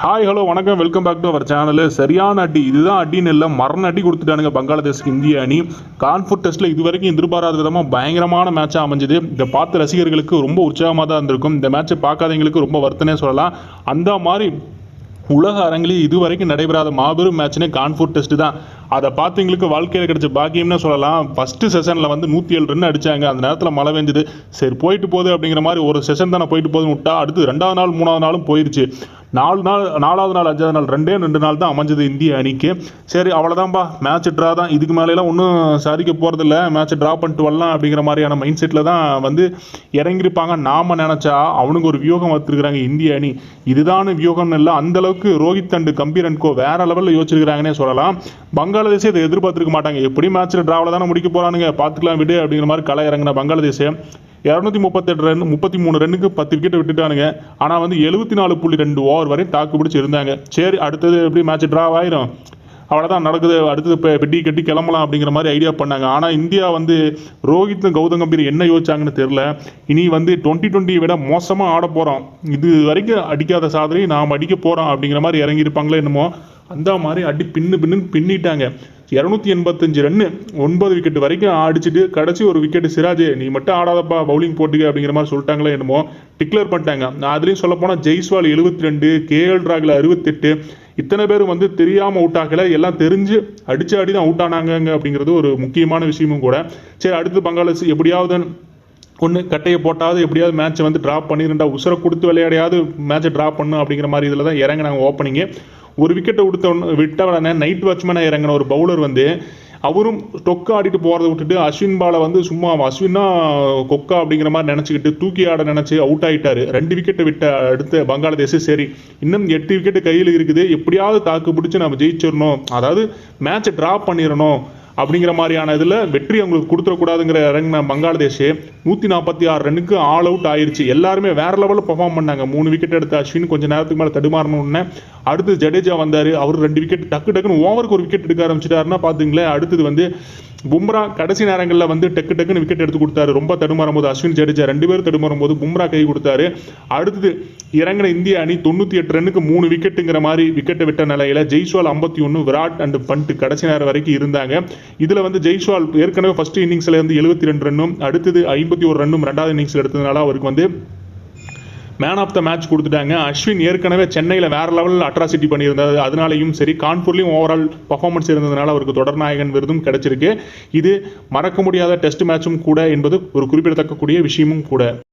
Hi hello வணக்கம். Welcome back to our channel சரியான அடி. இதுதான் அடின்னு இல்லை மரண அடி கொடுத்துட்டானுங்க பங்களாதேஷ்க்கு இந்திய அணி. கான்ஃபுட் டெஸ்ட்டில் இது வரைக்கும் எதிர்பாராத விதமாக பயங்கரமான மேட்சாக அமைஞ்சது. இதை பார்த்த ரசிகர்களுக்கு ரொம்ப உற்சாகமாக தான் இருந்திருக்கும். இந்த மேட்ச்சை பார்க்காதவங்களுக்கு ரொம்ப வருத்தனே சொல்லலாம். அந்த மாதிரி உலக அரங்கிலே இதுவரைக்கும் நடைபெறாத மாபெரும் மேட்ச்னே கான்ஃபூர் டெஸ்ட் தான். அதை பார்த்தவங்களுக்கு வாழ்க்கையில் கிடைச்ச பாக்கியம்னு சொல்லலாம். ஃபஸ்ட்டு செஷனில் வந்து நூற்றி ஏழு ரன் அடித்தாங்க அந்த நேரத்தில் மழை பெஞ்சது. சரி போயிட்டு போகுது அப்படிங்கிற மாதிரி ஒரு செஷன் தானே போயிட்டு போதுன்னு விட்டா அடுத்து ரெண்டாவது நாள் மூணாவது நாளும் போயிடுச்சு நாலு நாள் நாலாவது நாள் அஞ்சாவது நாள் ரெண்டே ரெண்டு நாள் தான் அமைஞ்சது இந்திய அணிக்கு. சரி அவ்வளோதான்ப்பா மேட்ச் ட்ரா தான். இதுக்கு மேலேலாம் ஒன்றும் சாதிக்க போகிறதில்ல மேட்ச் ட்ரா பண்ணிட்டு வரலாம் அப்படிங்கிற மாதிரியான மைண்ட் செட்டில் தான் வந்து இறங்கியிருப்பாங்க. நாம் நினச்சா அவனுங்க ஒரு வியூகம் வச்சுருக்கிறாங்க இந்திய அணி. இதுதான் வியூகம்னு இல்லை. அந்த அளவுக்கு Rohit and Gambhir and co வேறு லெவலில் யோசிச்சிருக்கிறாங்கன்னே சொல்லலாம். பங்களாதேஷே இதை எதிர்பார்த்துருக்க மாட்டாங்க. எப்படி மேட்ச்சில் ட்ராவில் தானே முடிக்க போகிறானுங்க பார்த்துக்கலாம் விடு அப்படிங்கிற மாதிரி களை இறங்கின பங்களாதேஷ். இரநூத்தி முப்பத்தெட்டு ரன் முப்பத்தி மூணு ரன்னுக்கு பத்து விக்கெட் விட்டுட்டானுங்க. ஆனால் வந்து எழுபத்தி நாலு புள்ளி ரெண்டு ஓவர் வரை தாக்கு பிடிச்சி இருந்தாங்க. சரி அடுத்தது எப்படி மேட்ச் ட்ரா ஆயிரும்? அவ்வளோதான் நடக்குது. அடுத்தது இப்போ பெட்டி கட்டி கிளம்பலாம் அப்படிங்கிற மாதிரி ஐடியா பண்ணாங்க. ஆனால் இந்தியா வந்து ரோஹித்தும் கௌதம் கம்பீர் என்ன யோசிச்சாங்கன்னு தெரில இனி வந்து டுவெண்ட்டி டுவெண்ட்டியை விட மோசமாக ஆட போகிறோம் இது வரைக்கும் அடிக்காத சாதனை நாம் அடிக்க போகிறோம் அப்படிங்கிற மாதிரி இறங்கியிருப்பாங்களே என்னமோ அந்த மாதிரி அடி பின்னு பின்னு பின்னிட்டாங்க. இரநூத்தி எண்பத்தஞ்சு ரன்னு ஒன்பது விக்கெட் வரைக்கும் அடிச்சுட்டு கடைசி ஒரு விக்கெட் சிராஜ் நீ மட்டும் ஆடாதப்பா பவுலிங் போட்டுக்க அப்படிங்கிற மாதிரி சொல்லிட்டாங்களே என்னமோ டிக்ளேர் பண்ணிட்டாங்க. நான் அதுலேயும் சொல்லப்போனால் ஜெய்ஸ்வால் எழுபத்தி ரெண்டு கேஎல் ராகில் அறுபத்தெட்டு இத்தனை பேர் வந்து தெரியாமல் அவுட் ஆகலை. எல்லாம் தெரிஞ்சு அடிச்சு அடி தான் அவுட் ஆனாங்க அப்படிங்கிறது ஒரு முக்கியமான விஷயமும் கூட. சரி அடுத்து பங்களாதேஷ் எப்படியாவது ஒன்று கட்டையை போட்டாவது எப்படியாவது மேட்ச்சை வந்து ட்ராப் பண்ணிருந்தா உசுரை கொடுத்து விளையாடையாவது மேட்ச்சை ட்ராப் பண்ணும் அப்படிங்கிற மாதிரி இதில் தான் இறங்கினாங்க ஓப்பனிங்கு ஒரு விக்கெட்டை விடுத்த உடனே- விட்ட உடனே நைட் வாட்ச்மேனாக இறங்கின ஒரு பவுலர் வந்து அவரும் டொக்கா ஆடிட்டு போகிறத விட்டுட்டு அஸ்வின் பாலை வந்து சும்மா அஸ்வின்னா கொக்கா அப்படிங்கிற மாதிரி நினச்சிக்கிட்டு தூக்கி ஆட நினச்சி அவுட் ஆகிட்டார் ரெண்டு விக்கெட்டை விட்ட அடுத்த பங்களாதேஷ் சரி இன்னும் எட்டு விக்கெட்டு கையில் இருக்குது. எப்படியாவது தாக்கு பிடிச்சி நம்ம ஜெயிச்சிடணும். அதாவது மேட்ச்சை ட்ராப் பண்ணிடணும். அப்படிங்கிற மாதிரியான இதில் வெற்றி அவங்களுக்கு கொடுத்துடக்கூடாதுங்கிற இறங்கின பங்களாதேஷ் நூற்றி நாற்பத்தி ஆறு ரன்னுக்கு ஆல் அவுட் ஆயிருச்சு. எல்லாருமே வேறு லெவலில் பர்ஃபார்ம் பண்ணாங்க. மூணு விக்கெட் எடுத்த அஸ்வின் கொஞ்சம் நேரத்துக்கு மேலே தடுமாறணும்னு அடுத்து ஜடேஜா வந்தார். அவர் ரெண்டு விக்கெட் டக்கு டக்குன்னு ஓவருக்கு ஒரு விக்கெட் எடுக்க ஆரம்பிச்சிட்டாருன்னா பார்த்துங்களேன் அடுத்தது வந்து பும்ரா கடைசி நேரங்களில் வந்து டக்கு டக்குன்னு விக்கெட் எடுத்து கொடுத்தாரு. ரொம்ப தடுமாறும் போது அஸ்வின் ஜடேஜா ரெண்டு பேரும் தடுமாறும் போது பும்ரா கை கொடுத்தாரு. அடுத்தது இறங்கின இந்திய அணி தொண்ணூற்றி எட்டு ரன்னுக்கு மூணு விக்கெட்டுங்கிற மாதிரி விக்கெட்டை விட்ட நிலையில் ஜெய்ஸ்வால் ஐம்பத்தி ஒன்று விராட் அண்ட் பண்ட் கடைசி நேரம் வரைக்கும் இருந்தாங்க. இதில் வந்து ஜெய்ஸ்வால் ஏற்கனவே ஃபர்ஸ்ட் இன்னிங்ஸில் இருந்து எழுபத்தி ரெண்டு ரன்னும் அடுத்தது ஐம்பத்தி ஒரு ரன்னும் ரெண்டாவது இன்னிங்ஸில் எடுத்ததுனால அவருக்கு வந்து மேன் ஆஃப் த மேட்ச் கொடுத்துட்டாங்க. அஸ்வின் ஏற்கனவே சென்னையில் வேறு லெவலில் அட்ராசிட்டி பண்ணியிருந்தது அதனாலையும் சரி கான்பூர்லேயும் ஓவரால் பர்ஃபார்மன்ஸ் இருந்ததுனால அவருக்கு தொடர்நாயகன் விருதும் கிடைச்சிருக்கு. இது மறக்க முடியாத டெஸ்ட் மேட்சும் கூட என்பது ஒரு குறிப்பிடத்தக்கக்கூடிய விஷயமும் கூட.